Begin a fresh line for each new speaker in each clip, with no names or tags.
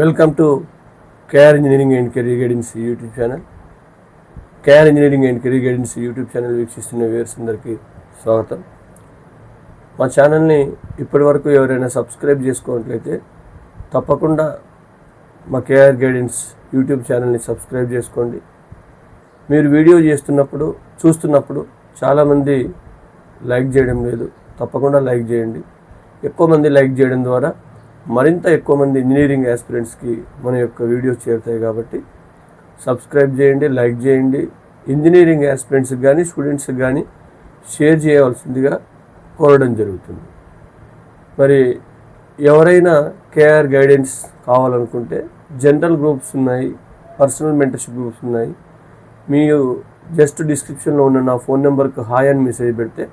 Welcome to KR engineering and career guidance YouTube channel KR engineering and career guidance YouTube channel వీక్షిస్తున్న viewers అందరికీ స్వాగతం. మా ఛానల్ని ఇప్పటివరకు ఎవరైనా సబ్స్క్రైబ్ చేసుకున్నట్లయితే తప్పకుండా మా కేఆర్ గైడెన్స్ యూట్యూబ్ ఛానల్ని సబ్స్క్రైబ్ చేసుకోండి. మీరు వీడియో చేస్తున్నప్పుడు చూస్తున్నప్పుడు చాలామంది లైక్ చేయడం లేదు. తప్పకుండా లైక్ చేయండి. ఎక్కువ మంది లైక్ చేయడం ద్వారా మరింత ఎక్కువ మంది ఇంజనీరింగ్ యాస్పిరెంట్స్కి మన యొక్క వీడియోస్ చేరుతాయి కాబట్టి సబ్స్క్రైబ్ చేయండి లైక్ చేయండి. ఇంజనీరింగ్ యాస్పిరెంట్స్కి కానీ స్టూడెంట్స్కి కానీ షేర్ చేయవలసిందిగా కోరడం జరుగుతుంది. మరి ఎవరైనా కేఆర్ గైడెన్స్ కావాలనుకుంటే జనరల్ గ్రూప్స్ ఉన్నాయి పర్సనల్ మెంటర్షిప్ గ్రూప్స్ ఉన్నాయి. మీరు జస్ట్ డిస్క్రిప్షన్లో ఉన్న నా ఫోన్ నెంబర్కి హాయ్ అని మెసేజ్ పెడితే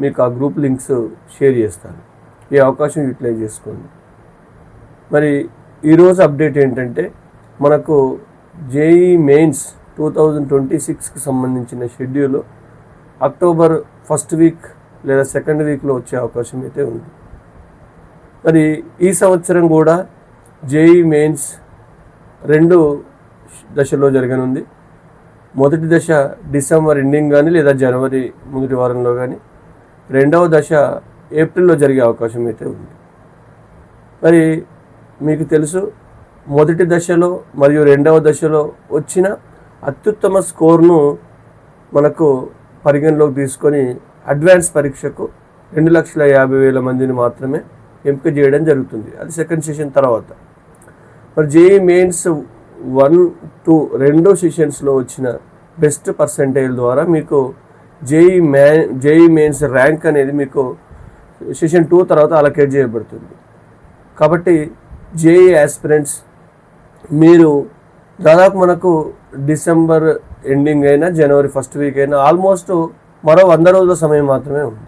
మీకు ఆ గ్రూప్ లింక్స్ షేర్ చేస్తాను. ఈ అవకాశం యూటిలైజ్ చేసుకోండి. మరి ఈరోజు అప్డేట్ ఏంటంటే మనకు JEE mains two thousand twenty సిక్స్కి సంబంధించిన షెడ్యూల్ అక్టోబర్ ఫస్ట్ వీక్ లేదా సెకండ్ వీక్లో వచ్చే అవకాశం అయితే ఉంది. మరి ఈ సంవత్సరం కూడా జేఈ మెయిన్స్ రెండు దశలో జరగనుంది. మొదటి దశ డిసెంబర్ ఎండింగ్ కానీ లేదా జనవరి మొదటి వారంలో కానీ రెండవ దశ ఏప్రిల్లో జరిగే అవకాశం అయితే ఉంది. మరి మీకు తెలుసు మొదటి దశలో మరియు రెండవ దశలో వచ్చిన అత్యుత్తమ స్కోర్ను మనకు పరిగణలోకి తీసుకొని అడ్వాన్స్ పరీక్షకు రెండు లక్షల యాభై వేల మందిని మాత్రమే ఎంపిక చేయడం జరుగుతుంది. అది సెకండ్ సెషన్ తర్వాత. మరి జేఈ మెయిన్స్ వన్ టూ రెండో సెషన్స్లో వచ్చిన బెస్ట్ పర్సంటేజ్ ద్వారా మీకు JEE may JEE mains rank అనేది మీకు సెషన్ టూ తర్వాత అలకేట్ చేయబడుతుంది. కాబట్టి జేఈ ఆస్పిరెంట్స్ మీరు దాదాపు మనకు డిసెంబర్ ఎండింగ్ అయినా జనవరి ఫస్ట్ వీక్ అయినా ఆల్మోస్ట్ మరో వంద రోజుల సమయం మాత్రమే ఉంది.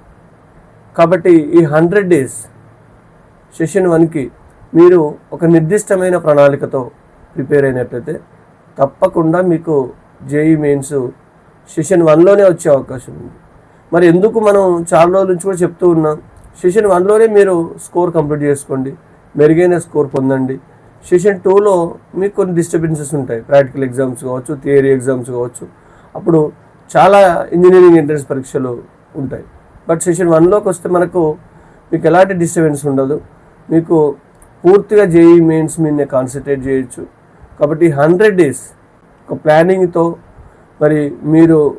కాబట్టి ఈ హండ్రెడ్ డేస్ సెషన్ వన్కి మీరు ఒక నిర్దిష్టమైన ప్రణాళికతో ప్రిపేర్ అయినట్లయితే తప్పకుండా మీకు జేఈ మెయిన్స్ సెషన్ వన్లోనే వచ్చే అవకాశం ఉంది. మరి ఎందుకు మనం చాలా రోజుల నుంచి కూడా చెప్తూ ఉన్నాం? సెషన్ వన్లోనే మీరు స్కోర్ కంప్లీట్ చేసుకోండి. మెరుగైన స్కోర్ పొందండి. సెషన్ టూలో మీకు కొన్ని డిస్టర్బెన్సెస్ ఉంటాయి. ప్రాక్టికల్ ఎగ్జామ్స్ కావచ్చు థియరీ ఎగ్జామ్స్ కావచ్చు. అప్పుడు చాలా ఇంజనీరింగ్ ఎంట్రన్స్ పరీక్షలు ఉంటాయి. బట్ సెషన్ వన్లోకి వస్తే మనకు మీకు ఎలాంటి డిస్టర్బెన్స్ ఉండదు. మీకు పూర్తిగా జేఈ మెయిన్స్ మీదనే కాన్సన్ట్రేట్ చేయొచ్చు. కాబట్టి హండ్రెడ్ డేస్ ఒక ప్లానింగ్తో మరి మీరు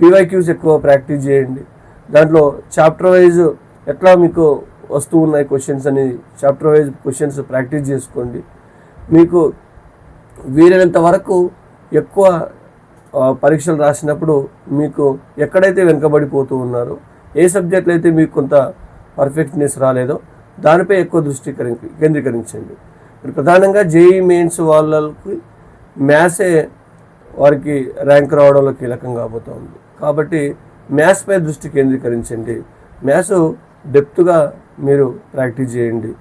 పీవైక్యూస్ ఎక్కువ ప్రాక్టీస్ చేయండి. దాంట్లో చాప్టర్ వైజ్ ఎట్లా మీకు వస్తూ ఉన్నాయి క్వశ్చన్స్ అని చాప్టర్ వైజ్ క్వశ్చన్స్ ప్రాక్టీస్ చేసుకోండి. మీకు వీలైనంత వరకు ఎక్కువ పరీక్షలు రాసినప్పుడు మీకు ఎక్కడైతే వెనుకబడిపోతూ ఉన్నారో ఏ సబ్జెక్టులు అయితే మీకు కొంత పర్ఫెక్ట్నెస్ రాలేదో దానిపై ఎక్కువ దృష్టి కరి- కేంద్రీకరించండి. మరి ప్రధానంగా జేఈ మెయిన్స్ వాళ్ళకి మ్యాథ్సే వారికి ర్యాంక్ రావడంలో కీలకం కాబోతూ ఉంది కాబట్టి మ్యాథ్స్పై దృష్టి కేంద్రీకరించండి. మ్యాథ్స్ డెప్త్గా మీరు ప్రాక్టీస్ చేయండి.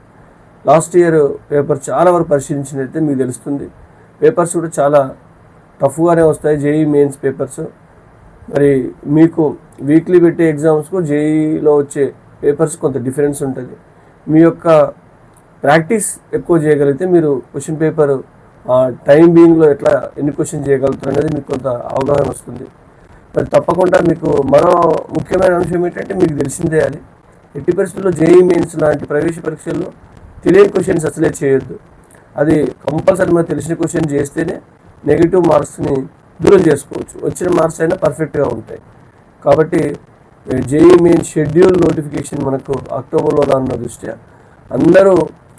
లాస్ట్ ఇయర్ పేపర్ చాలా వరకు పరిశీలించినట్లయితే మీకు తెలుస్తుంది. పేపర్స్ కూడా చాలా టఫ్గానే వస్తాయి. JEE mains papers. మరి మీకు వీక్లీ పెట్టే ఎగ్జామ్స్కు జేఈలో వచ్చే పేపర్స్ కొంత డిఫరెన్స్ ఉంటుంది. మీ యొక్క ప్రాక్టీస్ ఎక్కువ చేయగలిగితే మీరు క్వశ్చన్ పేపర్ టైం బీయింగ్లో ఎట్లా ఎన్ని క్వశ్చన్ చేయగలుగుతారు అనేది మీకు కొంత అవగాహన వస్తుంది. మరి తప్పకుండా మీకు మరో ముఖ్యమైన అంశం ఏంటంటే మీకు తెలిసిందే అది. ఎట్టి పరిస్థితుల్లో జేఈ మెయిన్స్ లాంటి ప్రవేశ పరీక్షల్లో తెలియని క్వశ్చన్స్ అసలే చేయొద్దు. అది కంపల్సరీ మనకు తెలిసిన క్వశ్చన్ చేస్తేనే నెగిటివ్ మార్క్స్ని దూరం చేసుకోవచ్చు. వచ్చిన మార్క్స్ అయినా పర్ఫెక్ట్గా ఉంటాయి. కాబట్టి జేఈ మెయిన్ షెడ్యూల్ నోటిఫికేషన్ మనకు అక్టోబర్లో రానున్న దృష్ట్యా అందరూ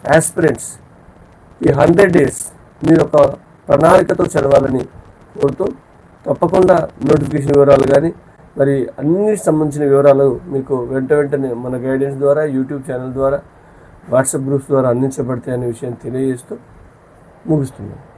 యాస్పిరెంట్స్ ఈ హండ్రెడ్ డేస్ మీరు ఒక ప్రణాళికతో చదవాలని కోరుతూ తప్పకుండా నోటిఫికేషన్ వివరాలు కానీ మరి అన్ని సంబంధించిన వివరాలు మీకు వెంట వెంటనే మన గైడెన్స్ ద్వారా యూట్యూబ్ ఛానల్ ద్వారా వాట్సాప్ గ్రూప్స్ ద్వారా అందించబడతాయి అనే విషయం తెలియజేస్తూ ముగిస్తున్నాను.